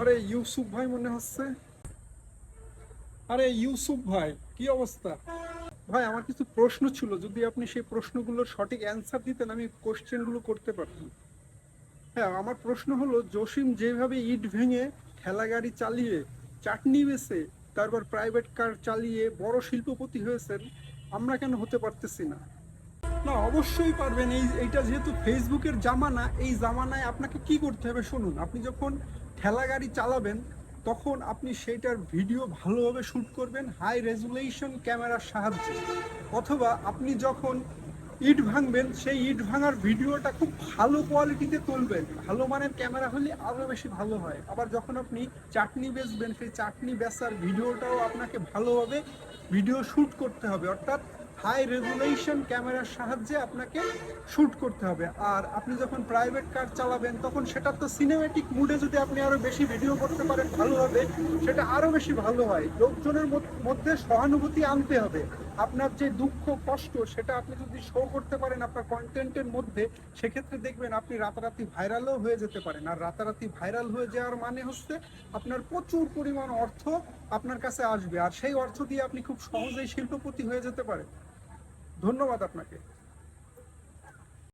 আরে ইউসুফ ভাই মনে হচ্ছে। আরে ইউসুফ ভাই, কি অবস্থা? ভাই, আমার কিছু প্রশ্ন ছিল। যদি আপনি সেই প্রশ্নগুলোর সঠিক অ্যান্সার দিতেন, আমি কোশ্চেনগুলো করতে পারতাম। হ্যাঁ আমার প্রশ্ন হলো, জসিম যেভাবে ইট ভেঙে ঠেলা গাড়ি চালিয়ে চাটনি বেছে, তারপর প্রাইভেট কার চালিয়ে বড় শিল্পপতি হয়েছেন, আমরা কেন হতে পারতেছি না? না, অবশ্যই পারবেন। এই, এইটা যেহেতু ফেসবুকের জামানা, এই জামানায় আপনাকে কি করতে হবে শুনুন, আপনি যখন ঠেলা গাড়ি চালাবেন, তখন আপনি সেইটার ভিডিও ভালোভাবে শ্যুট করবেন, হাই রেজুলেশন ক্যামেরার সাহায্যে। অথবা আপনি যখন ইট ভাঙবেন, সেই ইট ভাঙার ভিডিওটা খুব ভালো কোয়ালিটিতে তুলবেন। ভালো মানের ক্যামেরা হলে আরও বেশি ভালো হয়। আবার যখন আপনি চাটনি বেচবেন, সেই চাটনি বেচার ভিডিওটাও আপনাকে ভালোভাবে ভিডিও শ্যুট করতে হবে। অর্থাৎ হাই রেজুলেশন ক্যামেরার সাহায্যে আপনাকে শ্যুট করতে হবে। আর আপনি যখন প্রাইভেট কার চালাবেন, তখন সেটা তো সিনেমেটিক মুডে যদি আপনি আরও বেশি ভিডিও করতে পারেন, ভালো হবে। সেটা আরও বেশি ভালো হয়। লোকজনের মধ্যে সহানুভূতি আনতে হবে। আপনার যে দুঃখ, কষ্ট, সেটা আপনি যদি শো করতে পারেন আপনার কন্টেন্টের মধ্যে, সেক্ষেত্রে দেখবেন আপনি রাতারাতি ভাইরালও হয়ে যেতে পারেন। আর রাতারাতি ভাইরাল হয়ে যাওয়ার মানে হচ্ছে আপনার প্রচুর পরিমাণ অর্থ আপনার কাছে আসবে। আর সেই অর্থ দিয়ে আপনি খুব সহজেই শিল্পপতি হয়ে যেতে পারেন। ধন্যবাদ আপনাকে।